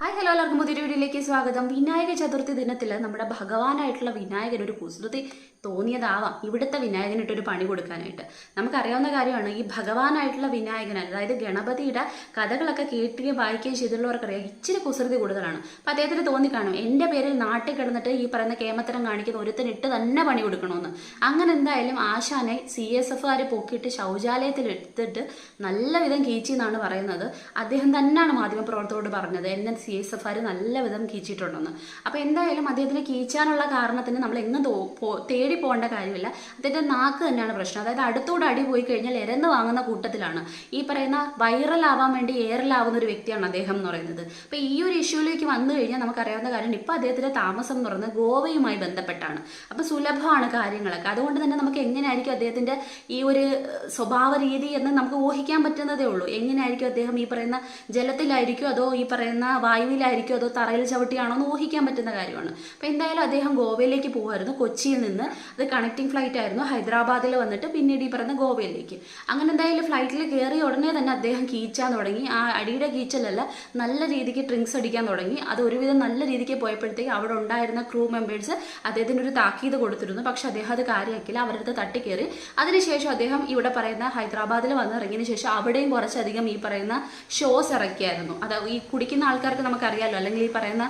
Hi hello എല്ലാവർക്കും പുതിയൊരു വീഡിയോയിലേക്ക് സ്വാഗതം. വിനായക ചതുർത്ഥി ദിനത്തിൽ നമ്മുടെ ഭഗവാനായിട്ടുള്ള വിനായകൻ ഒരു കുസൃതി തോന്നിയതാവാം. ഇവിടുത്തെ വിനായകനിട്ടൊരു പണി കൊടുക്കാനായിട്ട്. നമുക്കറിയാവുന്ന കാര്യമാണ് ഈ ഭഗവാനായിട്ടുള്ള വിനായകൻ അതായത് ഗണപതിയുടെ കഥകളൊക്കെ കേട്ടുകയും വായിക്കുകയും ചെയ്തിട്ടുള്ളവർക്കറിയാം ഇച്ചിരി കുസൃതി കൂടുതലാണ്. അപ്പം അദ്ദേഹത്തിന് തോന്നിക്കാണും എന്റെ പേരിൽ നാട്ടിൽ കിടന്നിട്ട് ഈ പറയുന്ന കേമത്തരം കാണിക്കുന്ന ഒരുത്തനിട്ട് തന്നെ പണി കൊടുക്കണമെന്ന് അങ്ങനെ എന്തായാലും ആശാനെ സി എസ് എഫുകാർ പൊക്കിയിട്ട് ശൗചാലയത്തിൽ എടുത്തിട്ട് നല്ല വിധം കീച്ചി എന്നാണ് പറയുന്നത്. അദ്ദേഹം തന്നെയാണ് മാധ്യമപ്രവർത്തകരോട് പറഞ്ഞത് എന്നെ സി എസ് എഫ് ആർ നല്ല വിധം കീച്ചിട്ടുണ്ടെന്ന്. അപ്പോൾ എന്തായാലും അദ്ദേഹത്തിന് കീച്ചാനുള്ള കാരണത്തിന് നമ്മൾ എങ്ങും തോ- പോ- തേടി പോകേണ്ട കാര്യമില്ല. അതിന്റെ നാക്ക് തന്നെയാണ് പ്രശ്നം. അതായത് അടുത്തൂടെ അടി പോയി കഴിഞ്ഞാൽ എരന്ന് വാങ്ങുന്ന കൂട്ടത്തിലാണ്. ഈ പറയുന്ന വൈറലാവാൻ വേണ്ടി എയറിലാവുന്ന ഒരു വ്യക്തിയാണ് അദ്ദേഹം എന്ന് പറയുന്നത്. അപ്പോൾ ഈ ഒരു ഇഷ്യൂയിലേക്ക് വന്നു കഴിഞ്ഞാൽ നമുക്കറിയാവുന്ന കാര്യം ഇപ്പോൾ അദ്ദേഹത്തിന്റെ താമസം എന്ന് പറയുന്നത് ഗോവയുമായി ബന്ധപ്പെട്ടാണ്. അപ്പോൾ സുലഭമാണ് കാര്യങ്ങളൊക്കെ. അതുകൊണ്ട് തന്നെ നമുക്ക് എങ്ങനെയായിരിക്കും അദ്ദേഹത്തിന്റെ ഈ ഒരു സ്വഭാവ രീതി എന്ന് നമുക്ക് ഊഹിക്കാൻ പറ്റുന്നതേ ഉള്ളൂ. എങ്ങനെയായിരിക്കും അദ്ദേഹം ഈ പറയുന്ന ജലത്തിലായിരിക്കും അതോ ഈ പറയുന്ന വായുവിലായിരിക്കും അതോ തറയിൽ ചവിട്ടിയാണോ എന്ന് ഊഹിക്കാൻ പറ്റുന്ന കാര്യമാണ്. അപ്പോൾ എന്തായാലും അദ്ദേഹം ഗോവയിലേക്ക് പോകുമായിരുന്നു കൊച്ചിയിൽ നിന്ന് അത് കണക്റ്റിംഗ് ഫ്ലൈറ്റ് ആയിരുന്നു. ഹൈദരാബാദിൽ വന്നിട്ട് പിന്നീട് ഈ പറയുന്ന ഗോവയിലേക്ക്. അങ്ങനെ എന്തായാലും ഫ്ലൈറ്റിൽ കയറിയ ഉടനെ തന്നെ അദ്ദേഹം കീച്ചാൻ തുടങ്ങി. ആ അടിയുടെ കീച്ചലല്ല നല്ല രീതിക്ക് ഡ്രിങ്ക്സ് അടിക്കാൻ തുടങ്ങി. അത് ഒരുവിധം നല്ല രീതിക്ക് പോയപ്പോഴത്തേക്ക് അവിടെ ഉണ്ടായിരുന്ന ക്രൂ മെമ്പേഴ്സ് അദ്ദേഹത്തിന് ഒരു താക്കീത് കൊടുത്തിരുന്നു. പക്ഷെ അദ്ദേഹം അത് കാര്യമാക്കില്ല അവരുടെ തട്ടി തട്ടിക്കയറി അതിനുശേഷം അദ്ദേഹം ഇവിടെ പറയുന്ന ഹൈദരാബാദിൽ വന്നിറങ്ങിയതിന് ശേഷം അവിടെയും കുറച്ചധികം ഈ പറയുന്ന ഷോസ് ഇറക്കിയായിരുന്നു. അത് ഈ കുടിക്കുന്ന ആൾക്കാർക്ക് നമുക്കറിയാമല്ലോ അല്ലെങ്കിൽ ഈ പറയുന്ന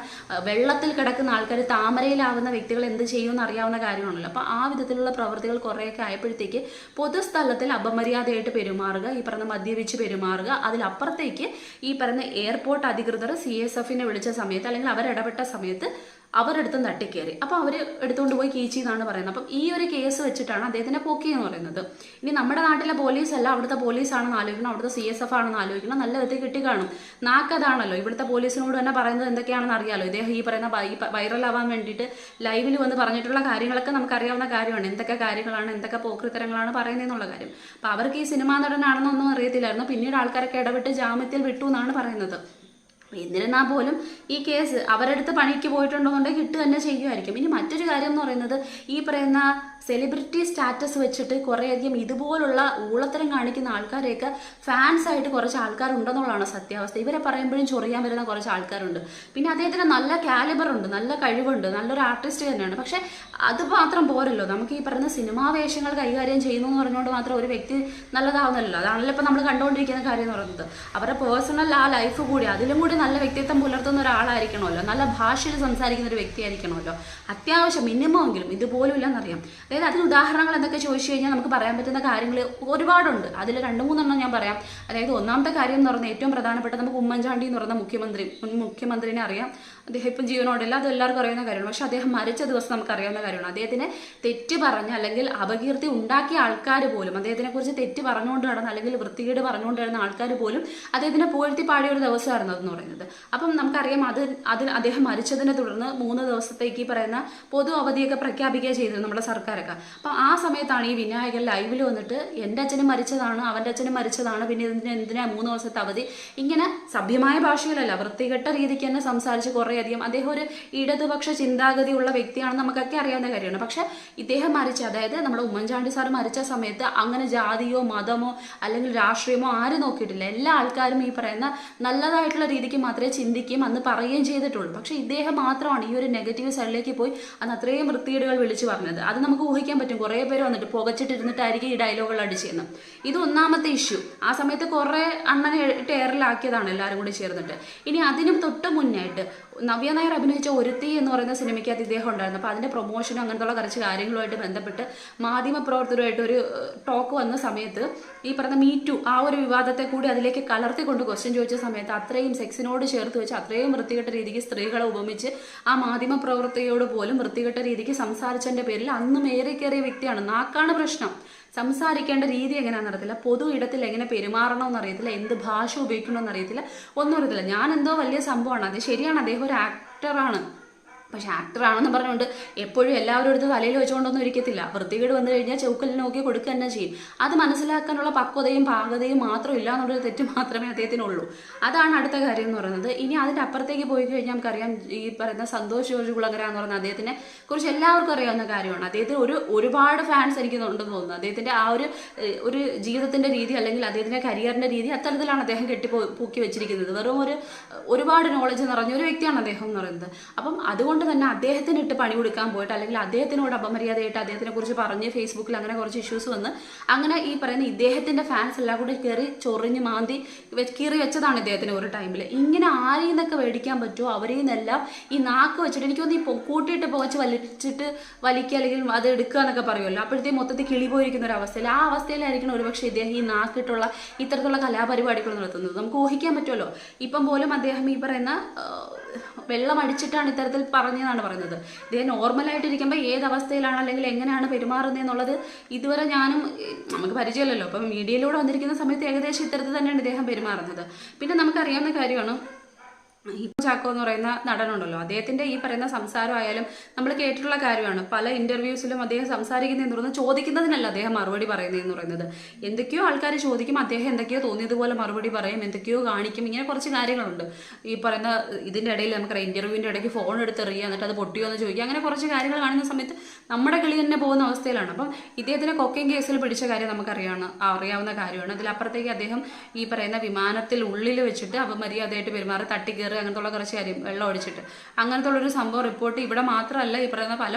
വെള്ളത്തിൽ കിടക്കുന്ന ആൾക്കാർ താമരയിലാവുന്ന വ്യക്തികൾ എന്ത് ചെയ്യുമെന്ന് അറിയാവുന്ന കാര്യമാണല്ലോ. അപ്പോൾ ആ വിധത്തിലുള്ള പ്രവൃത്തികൾ കുറേയൊക്കെ ആയപ്പോഴത്തേക്ക് പൊതുസ്ഥലത്തിൽ അപമര്യാദയായിട്ട് പെരുമാറുക ഈ പറഞ്ഞ മദ്യപിച്ച് പെരുമാറുക അതിലപ്പുറത്തേക്ക് ഈ പറഞ്ഞ എയർപോർട്ട് അധികൃതർ സി എസ് എഫിനെ വിളിച്ച സമയത്ത് അല്ലെങ്കിൽ അവരിടപെട്ട സമയത്ത് അവരെടുത്തും തട്ടിക്കയറി അപ്പോൾ അവർ എടുത്തുകൊണ്ട് പോയി കീച്ചി എന്നാണ് പറയുന്നത്. അപ്പം ഈ ഒരു കേസ് വെച്ചിട്ടാണ് അദ്ദേഹത്തിനെ പൊക്കി എന്ന് പറയുന്നത്. ഇനി നമ്മുടെ നാട്ടിലെ പോലീസ് അല്ല അവിടുത്തെ പോലീസാണെന്ന് ആലോചിക്കണം അവിടുത്തെ സി എസ് എഫ് ആണെന്ന് ആലോചിക്കണം നല്ല വിധത്തിൽ കിട്ടി കാണും. നാക്കതാണല്ലോ ഇവിടുത്തെ പോലീസിനോട് തന്നെ പറയുന്നത് എന്തൊക്കെയാണെന്ന് അറിയാലോ. ഇദ്ദേഹം ഈ പറയുന്ന വൈറലാവാൻ വേണ്ടിയിട്ട് ലൈവിൽ വന്ന് പറഞ്ഞിട്ടുള്ള കാര്യങ്ങളൊക്കെ നമുക്കറിയാവുന്ന കാര്യമാണ്. എന്തൊക്കെ കാര്യങ്ങളാണ് എന്തൊക്കെ പോക്കൃത്തരങ്ങളാണ് പറയുന്നതെന്നുള്ള കാര്യം. അപ്പോൾ അവർക്ക് ഈ സിനിമാ നടനാണെന്നൊന്നും അറിയത്തില്ലായിരുന്നു. പിന്നീട് ആൾക്കാരൊക്കെ ഇടപെട്ട് ജാമ്യത്തിൽ വിട്ടു എന്നാണ് പറയുന്നത്. എന്നിരുന്നാൽ പോലും ഈ കേസ് അവരടുത്ത് പണിക്ക് പോയിട്ടുണ്ടോ കൊണ്ട് കിട്ടുക തന്നെ ചെയ്യുമായിരിക്കും ഇനി മറ്റൊരു കാര്യം എന്ന് പറയുന്നത് ഈ പറയുന്ന സെലിബ്രിറ്റി സ്റ്റാറ്റസ് വെച്ചിട്ട് കുറേയധികം ഇതുപോലുള്ള ഊളത്തരം കാണിക്കുന്ന ആൾക്കാരെയൊക്കെ ഫാൻസ് ആയിട്ട് കുറച്ച് ആൾക്കാരുണ്ടെന്നുള്ളതാണ് സത്യാവസ്ഥ. ഇവരെ പറയുമ്പോഴും ചൊറിയാൻ വരുന്ന കുറച്ച് ആൾക്കാരുണ്ട്. പിന്നെ അദ്ദേഹത്തിന് നല്ല കാലിബർ ഉണ്ട് നല്ല കഴിവുണ്ട് നല്ലൊരു ആർട്ടിസ്റ്റ് തന്നെയാണ്. പക്ഷേ അത് മാത്രം പോരല്ലോ. നമുക്ക് ഈ പറയുന്ന സിനിമാ വേഷങ്ങൾ കൈകാര്യം ചെയ്യുന്നു എന്ന് പറഞ്ഞുകൊണ്ട് മാത്രം ഒരു വ്യക്തി നല്ലതാവുന്നല്ലോ അതാണല്ലോ ഇപ്പോൾ നമ്മൾ കണ്ടുകൊണ്ടിരിക്കുന്ന കാര്യം എന്ന് പറയുന്നത്. അവരുടെ പേഴ്സണൽ ആ ലൈഫ് കൂടി അതിലും കൂടി നല്ല വ്യക്തിത്വം പുലർത്തുന്ന ഒരാളായിരിക്കണമല്ലോ. നല്ല ഭാഷയിൽ സംസാരിക്കുന്ന ഒരു വ്യക്തിയായിരിക്കണമല്ലോ. അത്യാവശ്യം മിനിമം എങ്കിലും ഇതുപോലും ഇല്ലെന്നറിയാം. അതായത് അതിൽ ഉദാഹരണങ്ങൾ എന്തൊക്കെ ചോദിച്ചു കഴിഞ്ഞാൽ നമുക്ക് പറയാൻ പറ്റുന്ന കാര്യങ്ങൾ ഒരുപാടുണ്ട്. അതിൽ രണ്ട് മൂന്നെണ്ണം ഞാൻ പറയാം. അതായത് ഒന്നാമത്തെ കാര്യം എന്ന് പറഞ്ഞാൽ ഏറ്റവും പ്രധാനപ്പെട്ട നമുക്ക് ഉമ്മൻചാണ്ടി എന്ന് പറയുന്ന മുഖ്യമന്ത്രി മുൻ മുഖ്യമന്ത്രിനെ അറിയാം. അദ്ദേഹം ഇപ്പം ജീവനോടില്ല അത് എല്ലാവർക്കും അറിയുന്ന കാര്യമാണ്. പക്ഷെ അദ്ദേഹം മരിച്ച ദിവസം നമുക്ക് അറിയാവുന്ന കാര്യമാണ്. അദ്ദേഹത്തിനെ തെറ്റ് പറഞ്ഞ അല്ലെങ്കിൽ അപകീർത്തി ഉണ്ടാക്കിയ ആൾക്കാർ പോലും അദ്ദേഹത്തിനെ കുറിച്ച് തെറ്റ് പറഞ്ഞുകൊണ്ട് നടന്ന അല്ലെങ്കിൽ വൃത്തികേട് പറഞ്ഞുകൊണ്ട് നടന്ന ആൾക്കാർ പോലും അദ്ദേഹത്തിനെ പുകഴ്ത്തി പാടിയ ഒരു ദിവസമായിരുന്നു അതെന്ന് പറയുന്നത്. അപ്പം നമുക്കറിയാം അത് അതിൽ അദ്ദേഹം മരിച്ചതിനെ തുടർന്ന് മൂന്ന് ദിവസത്തേക്ക് ഈ പറയുന്ന പൊതു അവധിയൊക്കെ പ്രഖ്യാപിക്കുക ചെയ്തത് നമ്മുടെ സർക്കാരൊക്കെ അപ്പം ആ സമയത്താണ് ഈ വിനായകൻ ലൈവിൽ വന്നിട്ട് എന്റെ അച്ഛനും മരിച്ചതാണ് അവന്റെ അച്ഛനും മരിച്ചതാണ് പിന്നെ ഇതിന് എന്തിനാ മൂന്ന് ദിവസത്തെ അവധി? ഇങ്ങനെ സഭ്യമായ ഭാഷയിലല്ല വൃത്തികെട്ട രീതിക്ക് തന്നെ സംസാരിച്ച് കുറേയധികം അദ്ദേഹം ഒരു ഇടതുപക്ഷ ചിന്താഗതിയുള്ള വ്യക്തിയാണെന്ന് നമുക്കൊക്കെ അറിയാവുന്ന കാര്യമാണ്. പക്ഷെ ഇദ്ദേഹം മരിച്ച അതായത് നമ്മുടെ ഉമ്മൻചാണ്ടി സാർ മരിച്ച സമയത്ത് അങ്ങനെ ജാതിയോ മതമോ അല്ലെങ്കിൽ രാഷ്ട്രീയമോ ആരും നോക്കിയിട്ടില്ല. എല്ലാ ആൾക്കാരും ഈ പറയുന്ന നല്ലതായിട്ടുള്ള രീതിക്ക് മാത്രമേ ചിന്തിക്കുകയും അന്ന് പറയുകയും ചെയ്തിട്ടുള്ളൂ. പക്ഷേ ഇദ്ദേഹം മാത്രമാണ് ഈ ഒരു നെഗറ്റീവ് സൈഡിലേക്ക് പോയി അന്ന് അത്രയും വൃത്തികേടുകൾ വിളിച്ചു പറഞ്ഞത്. അത് നമുക്ക് ഊഹിക്കാൻ പറ്റും. കുറേ പേര് വന്നിട്ട് പുകച്ചിട്ടിരുന്നിട്ടായിരിക്കും ഈ ഡയലോഗുകൾ അടിച്ചിരുന്നത് ഇത് ഒന്നാമത്തെ ഇഷ്യൂ ആ സമയത്ത് കുറേ അണ്ണനെ ടേറിലാക്കിയതാണ് എല്ലാവരും കൂടി ചേർന്നിട്ട്. ഇനി അതിനും തൊട്ട് മുന്നായിട്ട് നവ്യ നായർ അഭിനയിച്ച ഒരുത്തി എന്ന് പറയുന്ന സിനിമയ്ക്കകത്ത് ഇദ്ദേഹം ഉണ്ടായിരുന്നു. അപ്പോൾ അതിന്റെ പ്രൊമോഷനും അങ്ങനത്തുള്ള കുറച്ച് കാര്യങ്ങളുമായിട്ട് ബന്ധപ്പെട്ട് മാധ്യമപ്രവർത്തകരുമായിട്ട് ഒരു ടോക്ക് വന്ന സമയത്ത് ഈ പറഞ്ഞ മീറ്റു ആ ഒരു വിവാദത്തെ കൂടി അതിലേക്ക് കലർത്തിക്കൊണ്ട് ക്വസ്റ്റ്യൻ ചോദിച്ച സമയത്ത് അത്രയും സെക്സിനോട് ചേർത്ത് വെച്ച് അത്രയും വൃത്തികെട്ട രീതിക്ക് സ്ത്രീകളെ ഉപമിച്ച് ആ മാധ്യമ മാധ്യമപ്രവർത്തകയോട് പോലും വൃത്തികെട്ട രീതിക്ക് സംസാരിച്ചതിന്റെ പേരിൽ അന്നും ഏറെ കയറിയ വ്യക്തിയാണ്. നാക്കാണ് പ്രശ്നം. സംസാരിക്കേണ്ട രീതി എങ്ങനെയാണെന്ന് അറിയത്തില്ല. പൊതു ഇടത്തിൽ എങ്ങനെ പെരുമാറണമെന്ന് അറിയത്തില്ല എന്ത് ഭാഷ ഉപയോഗിക്കണമെന്ന് അറിയത്തില്ല. ഒന്നും അറിയത്തില്ല. ഞാൻ എന്തോ വലിയ സംഭവമാണ്. അത് ശരിയാണ്. അദ്ദേഹം ഒരു ആക്ടറാണ് പക്ഷെ ആക്ടറാണെന്ന് പറഞ്ഞുകൊണ്ട് എപ്പോഴും എല്ലാവരും എടുത്ത് തലയിൽ വെച്ചുകൊണ്ടൊന്നും ഇരിക്കത്തില്ല. വൃത്തികേട് വന്നു കഴിഞ്ഞാൽ ചൗക്കലിൽ നോക്കി കൊടുക്കുക തന്നെ ചെയ്യും. അത് മനസ്സിലാക്കാനുള്ള പക്വതയും പാകതയും മാത്രം ഇല്ല എന്നുള്ളൊരു തെറ്റ് മാത്രമേ അദ്ദേഹത്തിനുള്ളൂ. അതാണ് അടുത്ത കാര്യം എന്ന് പറയുന്നത്. ഇനി അതിന്റെ അപ്പുറത്തേക്ക് പോയി കഴിഞ്ഞാൽ നമുക്കറിയാം ഈ പറയുന്ന സന്തോഷ് ജോർജ് കുളങ്ങര എന്ന് പറയുന്ന അദ്ദേഹത്തിനെ കുറിച്ച് എല്ലാവർക്കും അറിയാവുന്ന കാര്യമാണ്. അദ്ദേഹത്തിന് ഒരു ഒരുപാട് ഫാൻസ് എനിക്ക് ഉണ്ടെന്ന് തോന്നുന്നു. അദ്ദേഹത്തിന്റെ ആ ഒരു ഒരു ജീവിതത്തിന്റെ രീതി അല്ലെങ്കിൽ അദ്ദേഹത്തിന്റെ കരിയറിന്റെ രീതി അത്തരത്തിലാണ് അദ്ദേഹം കെട്ടി പൂക്കി വെച്ചിരിക്കുന്നത്. വെറും ഒരു ഒരുപാട് നോളജ് നിറഞ്ഞ ഒരു വ്യക്തിയാണ് അദ്ദേഹം എന്ന് പറയുന്നത്. അപ്പം അതുകൊണ്ട് തന്നെ അദ്ദേഹത്തിന് ഇട്ട് പണി കൊടുക്കാൻ പോയിട്ട് അല്ലെങ്കിൽ അദ്ദേഹത്തിനോട് അപമര്യാദയായിട്ട് അദ്ദേഹത്തിനെ കുറിച്ച് പറഞ്ഞ് ഫേസ്ബുക്കിൽ അങ്ങനെ കുറച്ച് ഇഷ്യൂസ് വന്ന് അങ്ങനെ ഈ പറയുന്ന ഇദ്ദേഹത്തിന്റെ ഫാൻസ് എല്ലാം കൂടി കയറി ചൊറിഞ്ഞ് മാന്തി കീറി വെച്ചതാണ് ഇദ്ദേഹത്തിന് ഒരു ടൈമിൽ ഇങ്ങനെ ആരെയും നിന്നൊക്കെ മേടിക്കാൻ പറ്റുമോ? അവരെയും നിന്നെല്ലാം ഈ നാക്ക് വെച്ചിട്ട് എനിക്ക് തോന്നുന്നു ഈ കൂട്ടിയിട്ട് പോച്ച് വലിച്ചിട്ട് വലിക്കുക അല്ലെങ്കിൽ അത് എടുക്കുക എന്നൊക്കെ പറയുമല്ലോ. അപ്പോഴത്തേക്കും മൊത്തത്തിൽ കിളി പോയിരിക്കുന്ന ഒരു അവസ്ഥയിൽ. ആ അവസ്ഥയിലായിരിക്കണം ഒരുപക്ഷെ ഇദ്ദേഹം ഈ നാക്കിട്ടുള്ള ഇത്തരത്തിലുള്ള കലാപരിപാടികൾ നടത്തുന്നത്. നമുക്ക് ഊഹിക്കാൻ പറ്റുമല്ലോ? ഇപ്പം പോലും അദ്ദേഹം ഈ പറയുന്ന വെള്ളം അടിച്ചിട്ടാണ് ഇത്തരത്തിൽ പറഞ്ഞതെന്നാണ് പറയുന്നത്. ഇദ്ദേഹം നോർമലായിട്ടിരിക്കുമ്പോൾ ഏത് അവസ്ഥയിലാണ് അല്ലെങ്കിൽ എങ്ങനെയാണ് പെരുമാറുന്നത് എന്നുള്ളത് ഇതുവരെ ഞാനും നമുക്ക് പരിചയമല്ലല്ലോ. അപ്പം മീഡിയയിലൂടെ വന്നിരിക്കുന്ന സമയത്ത് ഏകദേശം ഇത്തരത്തിൽ തന്നെയാണ് ഇദ്ദേഹം പെരുമാറുന്നത്. പിന്നെ നമുക്കറിയാവുന്ന കാര്യമാണ് ഹിപ്പോ ചാക്കോ എന്ന് പറയുന്ന നടനുണ്ടല്ലോ. അദ്ദേഹത്തിന്റെ ഈ പറയുന്ന സംസാരമായാലും നമ്മൾ കേട്ടിട്ടുള്ള കാര്യമാണ്. പല ഇന്റർവ്യൂസിലും അദ്ദേഹം സംസാരിക്കുന്നതെന്ന് പറയുന്നത് ചോദിക്കുന്നതിനല്ല അദ്ദേഹം മറുപടി പറയുന്നതെന്ന് പറയുന്നത്. എന്തൊക്കെയോ ആൾക്കാർ ചോദിക്കും അദ്ദേഹം എന്തൊക്കെയോ തോന്നിയതുപോലെ മറുപടി പറയും എന്തൊക്കെയോ കാണിക്കും ഇങ്ങനെ കുറച്ച് കാര്യങ്ങളുണ്ട്. ഈ പറയുന്ന ഇതിന്റെ ഇടയിൽ നമുക്ക് ഇന്റർവ്യൂവിന്റെ ഇടയ്ക്ക് ഫോൺ എടുത്തെറിയുക എന്നിട്ട് അത് പൊട്ടിയോ എന്ന് ചോദിക്കുക അങ്ങനെ കുറച്ച് കാര്യങ്ങൾ കാണുന്ന സമയത്ത് നമ്മുടെ കിളി തന്നെ പോകുന്ന അവസ്ഥയിലാണ്. അപ്പം ഇദ്ദേഹത്തിന്റെ കൊക്കയും കേസിൽ പിടിച്ച കാര്യം നമുക്കറിയാണ് അറിയാവുന്ന കാര്യമാണ്. അതിലപ്പുറത്തേക്ക് അദ്ദേഹം ഈ പറയുന്ന വിമാനത്തിൽ ഉള്ളിൽ വെച്ചിട്ട് അപമര്യാദയായിട്ട് പെരുമാറി തട്ടിക്കയറി അങ്ങനത്തുള്ള കുറച്ച് കാര്യം വെള്ളം ഒഴിച്ചിട്ട്. അങ്ങനത്തുള്ള ഒരു സംഭവം റിപ്പോർട്ട് ഇവിടെ മാത്രമല്ല ഈ പറയുന്ന പല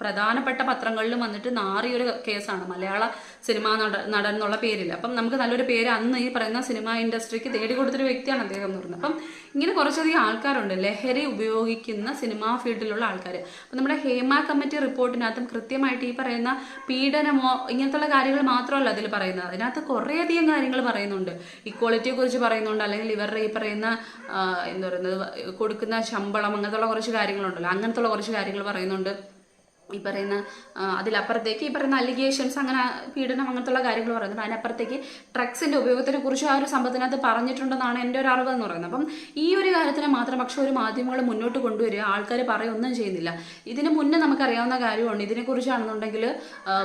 പ്രധാനപ്പെട്ട പത്രങ്ങളിലും വന്നിട്ട് നാറിയൊരു കേസാണ്. മലയാള സിനിമാ നട നടൻ എന്നുള്ള പേരിൽ അപ്പം നമുക്ക് നല്ലൊരു പേര് അന്ന് ഈ പറയുന്ന സിനിമാ ഇൻഡസ്ട്രിക്ക് തേടി കൊടുത്തൊരു വ്യക്തിയാണ് അദ്ദേഹം എന്ന് പറയുന്നത്. അപ്പം ഇങ്ങനെ കുറച്ചധികം ആൾക്കാരുണ്ട്. ലഹരി ഉപയോഗിക്കുന്ന സിനിമാ ഫീൽഡിലുള്ള ആൾക്കാർ അപ്പം നമ്മുടെ ഹേമ കമ്മിറ്റി റിപ്പോർട്ടിനകത്തും കൃത്യമായിട്ട് ഈ പറയുന്ന പീഡനമോ ഇങ്ങനത്തുള്ള കാര്യങ്ങൾ മാത്രമല്ല അതിൽ പറയുന്നത്. അതിനകത്ത് കുറേയധികം കാര്യങ്ങൾ പറയുന്നുണ്ട്. ഇക്വാളിറ്റിയെക്കുറിച്ച് പറയുന്നുണ്ട്. അല്ലെങ്കിൽ ഇവരുടെ ഈ പറയുന്ന പറയുന്നത് കൊടുക്കുന്ന ശമ്പളം അങ്ങനത്തുള്ള കുറച്ച് കാര്യങ്ങളുണ്ടല്ലോ. അങ്ങനത്തുള്ള കുറച്ച് കാര്യങ്ങൾ പറയുന്നുണ്ട്. ഈ പറയുന്ന അതിലപ്പുറത്തേക്ക് ഈ പറയുന്ന അലിഗേഷൻസ് അങ്ങനെ പീഡനം അങ്ങനത്തുള്ള കാര്യങ്ങൾ പറയുന്നുണ്ട്. അതിനപ്പുറത്തേക്ക് ഡ്രഗ്സിന്റെ ഉപയോഗത്തിനെ കുറിച്ച് ആ ഒരു സംഭവത്തിനകത്ത് പറഞ്ഞിട്ടുണ്ടെന്നാണ് എന്റെ ഒരു അറിവ് എന്ന് പറയുന്നത്. അപ്പം ഈ ഒരു കാര്യത്തിന് മാത്രം പക്ഷെ ഒരു മാധ്യമങ്ങൾ മുന്നോട്ട് കൊണ്ടുവരിക ആൾക്കാർ പറയൊന്നും ചെയ്യുന്നില്ല. ഇതിന് മുന്നേ നമുക്കറിയാവുന്ന കാര്യമാണ്. ഇതിനെക്കുറിച്ചാണെന്നുണ്ടെങ്കിൽ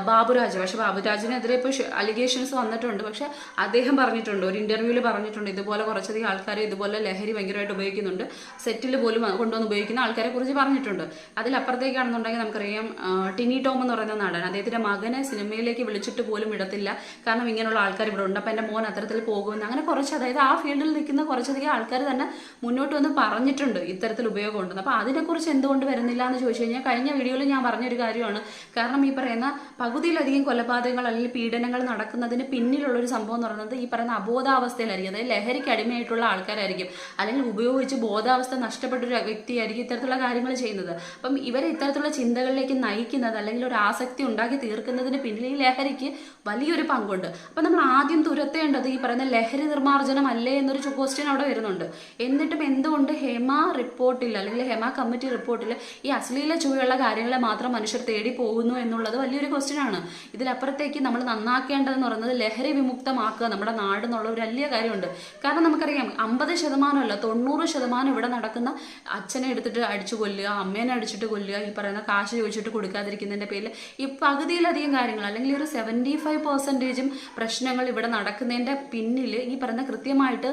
ബാബുരാജ് പക്ഷേ ബാബുരാജിനെതിരെ ഇപ്പോൾ അലിഗേഷൻസ് വന്നിട്ടുണ്ട്. പക്ഷേ അദ്ദേഹം പറഞ്ഞിട്ടുണ്ട് ഒരു ഇന്റർവ്യൂവിൽ പറഞ്ഞിട്ടുണ്ട് ഇതുപോലെ കുറച്ചധികം ആൾക്കാർ ഇതുപോലെ ലഹരി ഭയങ്കരമായിട്ട് ഉപയോഗിക്കുന്നുണ്ട്. സെറ്റിൽ പോലും കൊണ്ടുവന്ന് ഉപയോഗിക്കുന്ന ആൾക്കാരെ കുറിച്ച് പറഞ്ഞിട്ടുണ്ട്. അതിലപ്പുറത്തേക്കാണെന്നുണ്ടെങ്കിൽ നമുക്കറിയാം ടിനി ടോം എന്ന് പറയുന്ന നടൻ. അദ്ദേഹത്തിന്റെ മകനെ സിനിമയിലേക്ക് വിളിച്ചിട്ട് പോലും ഇടത്തില്ല. കാരണം ഇങ്ങനെയുള്ള ആൾക്കാർ ഇവിടെ ഉണ്ട്. അപ്പം എന്റെ മോൻ അത്തരത്തിൽ പോകുമെന്ന് അങ്ങനെ കുറച്ച് അതായത് ആ ഫീൽഡിൽ നിൽക്കുന്ന കുറച്ചധികം ആൾക്കാർ തന്നെ മുന്നോട്ട് വന്ന് പറഞ്ഞിട്ടുണ്ട് ഇത്തരത്തിൽ ഉപയോഗം ഉണ്ടെന്ന്. അപ്പോൾ അതിനെക്കുറിച്ച് എന്തുകൊണ്ട് വരുന്നില്ല എന്ന് ചോദിച്ചു കഴിഞ്ഞാൽ കഴിഞ്ഞ വീഡിയോയിൽ ഞാൻ പറഞ്ഞൊരു കാര്യമാണ്. കാരണം ഈ പറയുന്ന പകുതിയിലധികം കൊലപാതകങ്ങൾ അല്ലെങ്കിൽ പീഡനങ്ങൾ നടക്കുന്നതിന് പിന്നിലുള്ള ഒരു സംഭവം എന്ന് പറയുന്നത് ഈ പറയുന്ന അബോധാവസ്ഥയിലായിരിക്കും. അതായത് ലഹരിക്ക് അടിമയായിട്ടുള്ള ആൾക്കാരായിരിക്കും. അല്ലെങ്കിൽ ഉപയോഗിച്ച് ബോധാവസ്ഥ നഷ്ടപ്പെട്ട ഒരു വ്യക്തിയായിരിക്കും ഇത്തരത്തിലുള്ള കാര്യങ്ങൾ ചെയ്യുന്നത്. അപ്പം ഇവരെ ഇത്തരത്തിലുള്ള ചിന്തകളിലേക്ക് നയിക്കുന്നത് അല്ലെങ്കിൽ ഒരു ആസക്തി ഉണ്ടാക്കി തീർക്കുന്നതിന് പിന്നിൽ ഈ ലഹരിക്ക് വലിയൊരു പങ്കുണ്ട്. അപ്പം നമ്മൾ ആദ്യം തുരത്തേണ്ടത് ഈ പറയുന്ന ലഹരി നിർമ്മാർജനം അല്ലേ എന്നൊരു ക്വസ്റ്റ്യൻ അവിടെ വരുന്നുണ്ട്. എന്നിട്ടും എന്തുകൊണ്ട് ഹെമ റിപ്പോർട്ടിൽ അല്ലെങ്കിൽ ഹെമ കമ്മിറ്റി റിപ്പോർട്ടിൽ ഈ അശ്ലീല ചുവയുള്ള കാര്യങ്ങളെ മാത്രം മനുഷ്യർ തേടി പോകുന്നു എന്നുള്ളത് വലിയൊരു ക്വസ്റ്റ്യൻ ആണ്. ഇതിലപ്പുറത്തേക്ക് നമ്മൾ നന്നാക്കേണ്ടതെന്ന് പറയുന്നത് ലഹരി വിമുക്തമാക്കുക നമ്മുടെ നാട് എന്നുള്ള ഒരു വലിയ കാര്യമുണ്ട്. കാരണം നമുക്കറിയാം അമ്പത് ശതമാനമല്ല തൊണ്ണൂറ് ശതമാനം ഇവിടെ നടക്കുന്ന അച്ഛനെ എടുത്തിട്ട് അടിച്ചു കൊല്ലുക അമ്മേനെ അടിച്ചിട്ട് കൊല്ലുക ഈ പറയുന്ന കാശ് ചോദിച്ചിട്ട് കൊടുക്കാതിരിക്കുന്നതിന്റെ പേരിൽ ഈ പകുതിയിലധികം കാര്യങ്ങൾ അല്ലെങ്കിൽ ഒരു സെവന്റി ഫൈവ് പെർസെന്റേജും പ്രശ്നങ്ങൾ ഇവിടെ നടക്കുന്നതിന്റെ പിന്നിൽ ഈ പറയുന്ന കൃത്യമായിട്ട്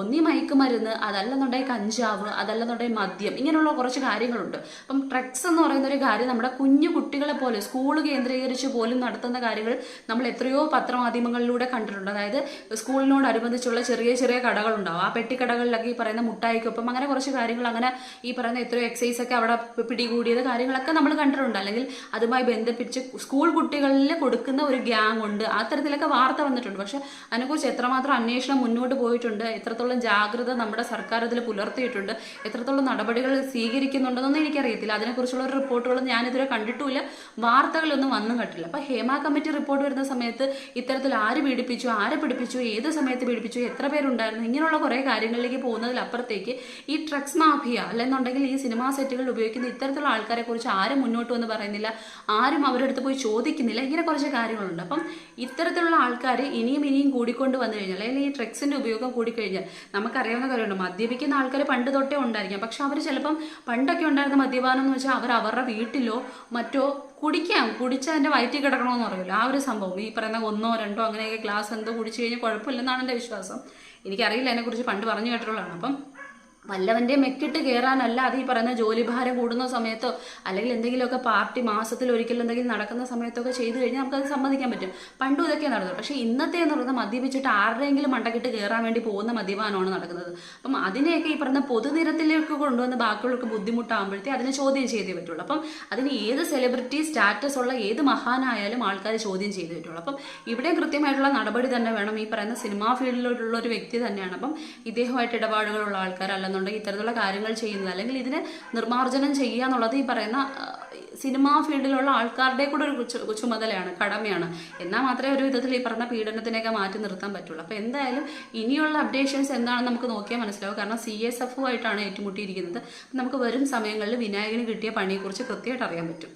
ഒന്നി മയക്കുമരുന്ന് അതല്ലെന്നുണ്ടെങ്കിൽ കഞ്ചാവ് അതല്ലെന്നുണ്ടെങ്കിൽ മദ്യം ഇങ്ങനെയുള്ള കുറച്ച് കാര്യങ്ങളുണ്ട്. അപ്പം ട്രക്സ് എന്ന് പറയുന്ന ഒരു കാര്യം നമ്മുടെ കുഞ്ഞു കുട്ടികളെ പോലെ സ്കൂൾ കേന്ദ്രീകരിച്ച് പോലും നടത്തുന്ന കാര്യങ്ങൾ നമ്മൾ എത്രയോ പത്രമാധ്യമങ്ങളിലൂടെ കണ്ടിട്ടുണ്ട്. അതായത് സ്കൂളിനോടനുബന്ധിച്ചുള്ള ചെറിയ ചെറിയ കടകളുണ്ടാവും. ആ പെട്ടിക്കടകളിലൊക്കെ ഈ പറയുന്ന മുട്ടായിക്കൊപ്പം അങ്ങനെ കുറച്ച് കാര്യങ്ങൾ അങ്ങനെ ഈ പറയുന്ന എത്രയോ എക്സൈസ് ഒക്കെ അവിടെ പിടികൂടിയത് കാര്യങ്ങളൊക്കെ നമ്മൾ കണ്ടിട്ടുണ്ട്. അല്ലെങ്കിൽ അതുമായി ബന്ധിപ്പിച്ച് സ്കൂൾ കുട്ടികളിൽ കൊടുക്കുന്ന ഒരു ഗ്യാങ് ഉണ്ട്. ആ തരത്തിലൊക്കെ വാർത്ത വന്നിട്ടുണ്ട്. പക്ഷെ അതിനെക്കുറിച്ച് എത്രമാത്രം അന്വേഷണം മുന്നോട്ട് പോയിട്ടുണ്ട് എത്രത്തോളം ജാഗ്രത നമ്മുടെ സർക്കാർ അതിൽ പുലർത്തിയിട്ടുണ്ട് എത്രത്തോളം നടപടികൾ സ്വീകരിക്കുന്നുണ്ടെന്നൊന്നും എനിക്കറിയത്തില്ല. അതിനെക്കുറിച്ചുള്ള ഒരു റിപ്പോർട്ടുകളും ഞാനിതുവരെ കണ്ടിട്ടുമില്ല. വാർത്തകളൊന്നും വന്നും കണ്ടില്ല അപ്പോൾ ഹേമ കമ്മിറ്റി റിപ്പോർട്ട് വരുന്ന സമയത്ത് ഇത്തരത്തിൽ ആര് പീഡിപ്പിച്ചു ആരെ പിടിപ്പിച്ചു ഏത് സമയത്ത് പീഡിപ്പിച്ചു എത്ര പേരുണ്ടായിരുന്നു ഇങ്ങനെയുള്ള കുറേ കാര്യങ്ങളിലേക്ക് പോകുന്നതിലപ്പുറത്തേക്ക് ഈ ഡ്രഗ്സ് മാഫിയ അല്ലെന്നുണ്ടെങ്കിൽ ഈ സിനിമാ സെറ്റുകളിൽ ഉപയോഗിക്കുന്ന ഇത്തരത്തിലുള്ള ആൾക്കാരെ കുറിച്ച് ആരും മുന്നോട്ട് എന്ന് പറയുന്നില്ല. ആരും അവരുടെ അടുത്ത് പോയി ചോദിക്കുന്നില്ല. ഇങ്ങനെ കുറച്ച് കാര്യങ്ങളുണ്ട്. അപ്പം ഇത്തരത്തിലുള്ള ആൾക്കാർ ഇനിയും ഇനിയും കൂടിക്കൊണ്ട് വന്നു കഴിഞ്ഞാൽ അല്ലെങ്കിൽ ഈ ഡ്രഗ്സിന്റെ ഉപയോഗം കൂടിക്കഴിഞ്ഞാൽ നമുക്കറിയാവുന്ന കാര്യമുണ്ട്. മദ്യപിക്കുന്ന ആൾക്കാർ പണ്ട് തൊട്ടേ ഉണ്ടായിരിക്കാം. പക്ഷെ അവർ ചിലപ്പം പണ്ടൊക്കെ ഉണ്ടായിരുന്ന മദ്യപാനം എന്ന് വെച്ചാൽ അവർ അവരുടെ വീട്ടിലോ മറ്റോ കുടിക്കാം. കുടിച്ചാൽ എന്റെ വയറ്റിൽ കിടക്കണമെന്ന് പറയുമല്ലോ ആ ഒരു സംഭവം. ഈ പറയുന്ന ഒന്നോ രണ്ടോ അങ്ങനെയൊക്കെ ഗ്ലാസ് എന്തോ കുടിച്ചു കഴിഞ്ഞാൽ കുഴപ്പമില്ലെന്നാണ് എന്റെ വിശ്വാസം. എനിക്കറിയില്ല. അതിനെക്കുറിച്ച് പണ്ട് പറഞ്ഞു കേട്ടിട്ടുള്ളതാണ്. അപ്പം വല്ലവന്റെ മെക്കിട്ട് കയറാനല്ല അത് ഈ പറയുന്ന ജോലിഭാരം കൂടുന്ന സമയത്തോ അല്ലെങ്കിൽ എന്തെങ്കിലുമൊക്കെ പാർട്ടി മാസത്തിൽ ഒരിക്കലും എന്തെങ്കിലും നടക്കുന്ന സമയത്തൊക്കെ ചെയ്തു കഴിഞ്ഞാൽ നമുക്കത് സമ്മതിക്കാൻ പറ്റും. പണ്ടും ഇതൊക്കെ നടന്നത്. പക്ഷേ ഇന്നത്തെ എന്ന് പറയുന്നത് മദ്യപിച്ചിട്ട് ആരുടെയെങ്കിലും മണ്ടക്കിട്ട് കയറാൻ വേണ്ടി പോകുന്ന മദ്യപാനമാണ് നടക്കുന്നത്. അപ്പം അതിനെയൊക്കെ ഈ പറയുന്ന പൊതുനിരത്തിലേക്ക് കൊണ്ടുവന്ന് ബാക്കിയുള്ളവർക്ക് ബുദ്ധിമുട്ടാകുമ്പോഴത്തേ അതിനെ ചോദ്യം ചെയ്തേ പറ്റുള്ളൂ. അപ്പം അതിന് ഏത് സെലിബ്രിറ്റി സ്റ്റാറ്റസ് ഉള്ള ഏത് മഹാനായാലും ആൾക്കാർ ചോദ്യം ചെയ്തേ പറ്റുള്ളൂ. അപ്പം ഇവിടെ കൃത്യമായിട്ടുള്ള നടപടി തന്നെ വേണം. ഈ പറയുന്ന സിനിമാ ഫീൽഡിലുള്ള ഒരു വ്യക്തി തന്നെയാണ്. അപ്പം ഇദ്ദേഹമായിട്ട് ഇടപാടുകളുള്ള ആൾക്കാർ അല്ലെന്നുണ്ടെങ്കിൽ ഇത്തരത്തിലുള്ള കാര്യങ്ങൾ ചെയ്യുന്നത്. അല്ലെങ്കിൽ ഇതിനെ നിർമ്മാർജനം ചെയ്യുക എന്നുള്ളത് ഈ പറയുന്ന സിനിമാ ഫീൽഡിലുള്ള ആൾക്കാരുടെ കൂടെ ഒരു ചുമതലയാണ് കടമയാണ്. എന്നാൽ മാത്രമേ ഒരു വിധത്തിൽ ഈ പറഞ്ഞ പീഡനത്തിനെയൊക്കെ മാറ്റി നിർത്താൻ പറ്റുള്ളൂ. അപ്പോൾ എന്തായാലും ഇനിയുള്ള അപ്ഡേഷൻസ് എന്താണെന്ന് നമുക്ക് നോക്കിയാൽ മനസ്സിലാവും. കാരണം സി എസ് ആയിട്ടാണ് ഏറ്റുമുട്ടിയിരിക്കുന്നത്. നമുക്ക് വരും സമയങ്ങളിൽ വിനായകന് കിട്ടിയ പണിയെക്കുറിച്ച് കൃത്യമായിട്ട് അറിയാൻ പറ്റും.